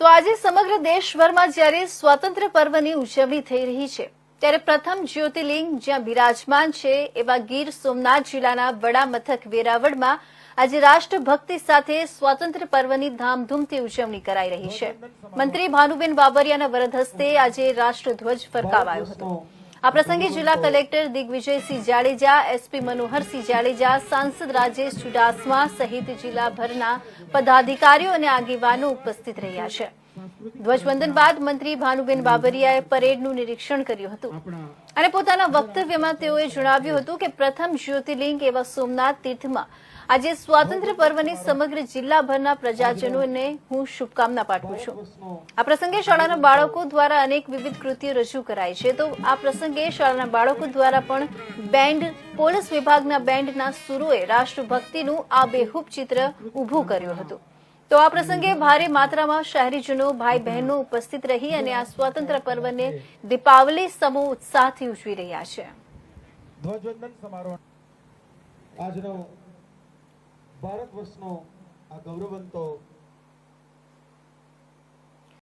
તો આજે સમગ્ર દેશભરમાં જ્યારે સ્વાતંત્ર્ય પર્વની ઉજવણી થઈ રહી છે, ત્યારે પ્રથમ જ્યોતિર્લિંગ જ્યાં બિરાજમાન છે એવા ગીર સોમનાથ જિલ્લાના વડા મથક વેરાવળમાં આજે રાષ્ટ્રભક્તિ સાથે સ્વાતંત્ર્ય પર્વની ધામધૂમથી ઉજવણી કરાઈ રહી છે. મંત્રી ભાનુબેન બાબરિયાના વરદ હસ્તે આજે રાષ્ટ્રધ્વજ ફરકાવાયો હતો. આ પ્રસંગે જિલ્લા કલેક્ટર દિગ્વિજયસિંહ જાડેજા એસપી મનોહરસિંહ જાડેજા, સાંસદ રાજેશ ચુડાસમા સહિત જિલ્લાભરના પદાધિકારીઓ અને આગેવાનો ઉપસ્થિત રહ્યા છે. ધ્વજવંદન બાદ મંત્રી ભાનુબેન બાબરિયાએ પરેડનું નિરીક્ષણ કર્યું હતું. અને પોતાના વક્તવ્યમાં તેઓએ જણાવ્યું હતું કે પ્રથમ જ્યોતિર્લિંગ એવા સોમનાથ તીર્થમાં આજે સ્વાતંત્ર્ય પર્વની સમગ્ર જિલ્લાભરના પ્રજાજનોને હું શુભકામના પાઠવું છું. આ પ્રસંગે શાળાના બાળકો દ્વારા અનેક વિવિધ કૃતિઓ રજૂ કરાઈ છે. તો આ પ્રસંગે શાળાના બાળકો દ્વારા પણ બેન્ડ પોલીસ વિભાગના બેન્ડના સુરોએ રાષ્ટ્રભક્તિનું આ બેહૂબ ચિત્ર ઊભું કર્યું હતું. તો આ પ્રસંગે ભારે માત્રામાં શહેરીજનો ભાઈ બહેનો ઉપસ્થિત રહી અને આ સ્વાતંત્ર્ય પર્વને દીપાવલી સમૂહ ઉત્સાહથી ઉજવી રહ્યા છે. ધ્વજવંદન સમારોહ આજનો ભારત વર્ષનો આ ગૌરવવંતો